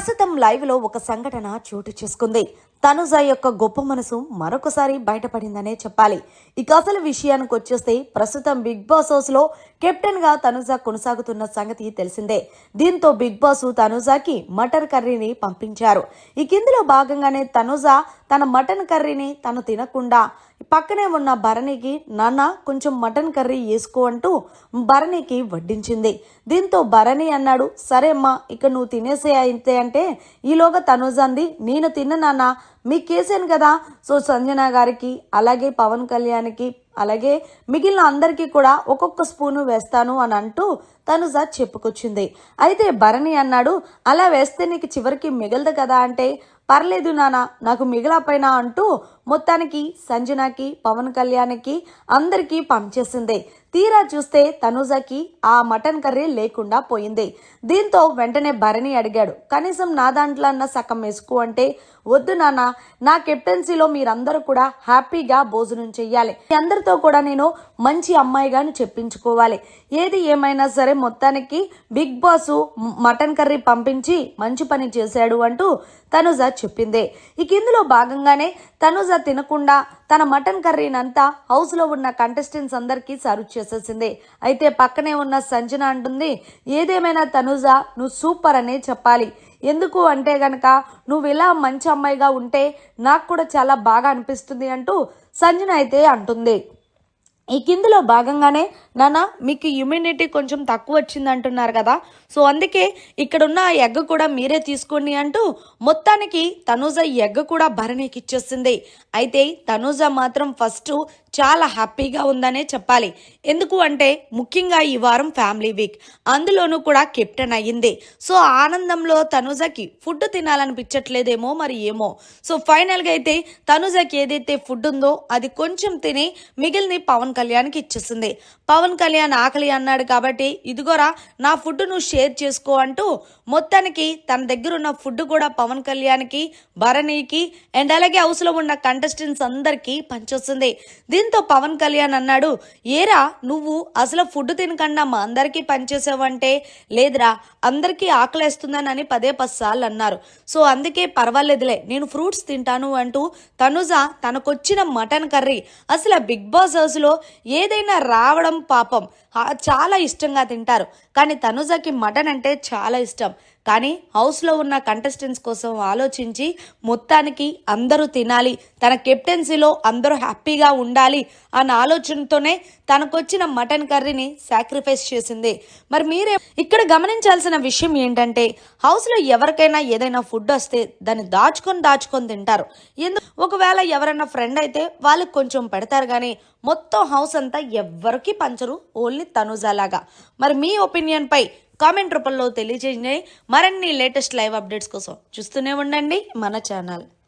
ప్రస్తుతం లైవ్లో ఒక సంఘటన చోటు చేసుకుంది. తనుజ యొక్క గొప్ప మనసు మరొకసారి బయటపడిందనే చెప్పాలి. ఇక అసలు విషయానికి వచ్చేస్తే ప్రస్తుతం బిగ్ బాస్ హౌస్లో కెప్టెన్గా తనుజ కొనసాగుతున్న సంగతి తెలిసిందే. దీంతో బిగ్ బాస్ తనుజాకి మటన్ కర్రీని పంపించారు. ఈ ఇందులో భాగంగానే తనుజ తన మటన్ కర్రీని తను తినకుండా పక్కనే ఉన్న భరణికి నాన్న కొంచెం మటన్ కర్రీ వేసుకో అంటూ భరణికి వడ్డించింది. దీంతో భరణి అన్నాడు సరే అమ్మా ఇక నువ్వు తినేసే అయితే అంటే ఈలోగా తనుజ అంది నేను తిన్న నాన్న మీకు కేసాను కదా? సో సంజన గారికి అలాగే పవన్ కళ్యాణ్కి అలాగే మిగిలిన అందరికీ కూడా ఒక్కొక్క స్పూను వేస్తాను అని అంటూ తనుజ చెప్పుకొచ్చింది. అయితే భరణి అన్నాడు అలా వేస్తే నీకు చివరికి మిగలదు కదా అంటే పర్లేదు నాన్న నాకు మిగలపైన అంటూ మొత్తానికి సంజనాకి పవన్ కళ్యాణ్కి అందరికీ పంపించేసింది తీరా చూస్తే తనుజకి ఆ మటన్ కర్రీ లేకుండా పోయింది. దీంతో వెంటనే భరణి అడిగాడు కనీసం నా దాంట్లో అన్న సగం మెసుకు అంటే వద్దు నాన్న నా కెప్టెన్సీలో మీరందరూ కూడా హ్యాపీగా భోజనం చెయ్యాలి. మీ అందరితో కూడా నేను మంచి అమ్మాయిగాను చెప్పించుకోవాలి. ఏది ఏమైనా సరే మొత్తానికి బిగ్ బాస్ మటన్ కర్రీ పంపించి మంచి పని చేశాడు అంటూ తనుజ చెప్పింది. ఇక ఇందులో భాగంగానే తనుజ తినకుండా తన మటన్ కర్రీనంతా హౌస్లో ఉన్న కంటెస్టెంట్స్ అందరికీ సర్వ్ చేసేసింది. అయితే పక్కనే ఉన్న సంజన అంటుంది ఏదేమైనా తనుజ నువ్వు సూపర్ అనే చెప్పాలి. ఎందుకు అంటే గనక నువ్వు ఇలా మంచి అమ్మాయిగా ఉంటే నాకు కూడా చాలా బాగా అనిపిస్తుంది అంటూ సంజన అయితే అంటుంది. ఈ కిందలో భాగంగానే నాన్న మీకు ఇమ్యూనిటీ కొంచెం తక్కువ వచ్చింది అంటున్నారు కదా. సో అందుకే ఇక్కడున్న ఎగ్ కూడా మీరే తీసుకోండి అంటూ మొత్తానికి తనూజ ఎగ్ కూడా భరణికి ఇచ్చేస్తుంది అయితే తనూజ మాత్రం ఫస్ట్ చాలా హ్యాపీగా ఉందనే చెప్పాలి. ఎందుకు అంటే ముఖ్యంగా ఈ వారం ఫ్యామిలీ వీక్. అందులోనూ కూడా కెప్టెన్ అయ్యింది. సో ఆనందంలో తనుజకి ఫుడ్ తినాలనిపించట్లేదేమో మరి ఏమో. సో ఫైనల్గా అయితే తనుజకి ఏదైతే ఫుడ్ ఉందో అది కొంచెం తిని మిగిలిన పవన్ కళ్యాణ్కి ఇచ్చేసింది. పవన్ కళ్యాణ్ ఆకలి అన్నాడు కాబట్టి ఇదిగోరా నా ఫుడ్ నువ్వు షేర్ చేసుకో అంటూ మొత్తానికి తన దగ్గర ఉన్న ఫుడ్ కూడా పవన్ కళ్యాణ్కి భరణికి అండ్ అలాగే హౌస్లో ఉన్న కంటెస్టెంట్స్ అందరికీ పంచొస్తుంది. దీంతో పవన్ కళ్యాణ్ అన్నాడు ఏరా నువ్వు అసలు ఫుడ్ తినకుండా మా అందరికీ పనిచేసావంటే లేదురా అందరికీ ఆకలేస్తుందని పదే పది సార్లు అన్నారు. సో అందుకే పర్వాలేదులే నేను ఫ్రూట్స్ తింటాను అంటూ తనుజ తనకొచ్చిన మటన్ కర్రీ అసలు బిగ్ బాస్ హౌస్లో ఏదైనా రావడం పాపం. చాలా ఇష్టంగా తింటారు. కానీ తనుజకి మటన్ అంటే చాలా ఇష్టం. కానీ హౌస్లో ఉన్న కంటెస్టెంట్స్ కోసం ఆలోచించి మొత్తానికి అందరూ తినాలి. తన కెప్టెన్సీలో అందరూ హ్యాపీగా ఉండాలి. అన్న ఆలోచనతోనే తనకొచ్చిన మటన్ కర్రీని సాక్రిఫైస్ చేసింది. మరి మీరే ఇక్కడ గమనించాల్సిన విషయం ఏంటంటే హౌస్లో ఎవరికైనా ఏదైనా ఫుడ్ వస్తే దాన్ని దాచుకొని దాచుకొని తింటారు. ఎందుకు ఒకవేళ ఎవరైనా ఫ్రెండ్ అయితే వాళ్ళకి కొంచెం పెడతారు కానీ మొత్తం హౌస్ అంతా ఎవ్వరికి పంచరు ఓన్లీ తనుజాలాగా మరి మీ ఒపీనియన్ పై కామెంట్ రూపంలో తెలియజేయండి. మరిన్ని లేటెస్ట్ లైవ్ అప్డేట్స్ కోసం చూస్తూనే ఉండండి మన ఛానల్